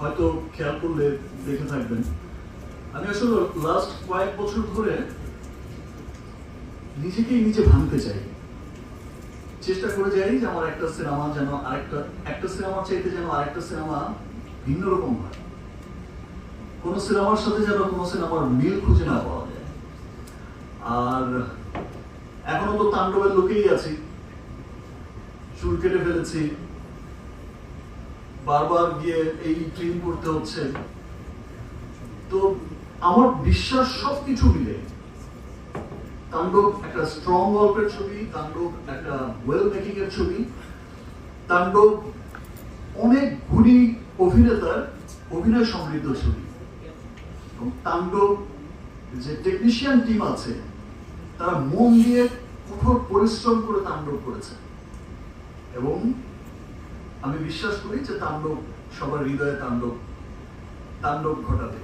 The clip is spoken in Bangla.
হয়তো খেয়াল করলে দেখে থাকবেন। আমি আসলে লাস্ট কয়েক বছর ধরে নিজেকেই নিজে ভাঙতে চাই। চেষ্টা করে যাই যে আমার একটা সিনেমা যেন আরেকটা, একটা সিনেমা চাইতে যেন আরেকটা সিনেমা ভিন্ন রকম হয়। কোনো সিনেমার সাথে যেন কোনো সিনেমার মিল খুঁজে না পাওয়া যায়। আর এখনও তো তাণ্ডবের লোকেই আছি। চুল কেটে ফেলেছি। বারবার গিয়ে এই ট্রিম করতে হচ্ছে। তো আমার বিশ্বাস সবকিছু মিলে তাণ্ডব একটা স্ট্রং গল্পের ছবি তাণ্ডব একটা ওয়েল মেকিং এর ছবি তাণ্ডব অনেক গুণী অভিনেতার অভিনয় সমৃদ্ধ ছবি। এবং তাণ্ডব যে টেকনিশিয়ান টিম আছে, তারা মন দিয়ে কঠোর পরিশ্রম করে তাণ্ডব করেছে। এবং আমি বিশ্বাস করি যে তাণ্ডব সবার হৃদয়ে তাণ্ডব তাণ্ডব ঘটাতে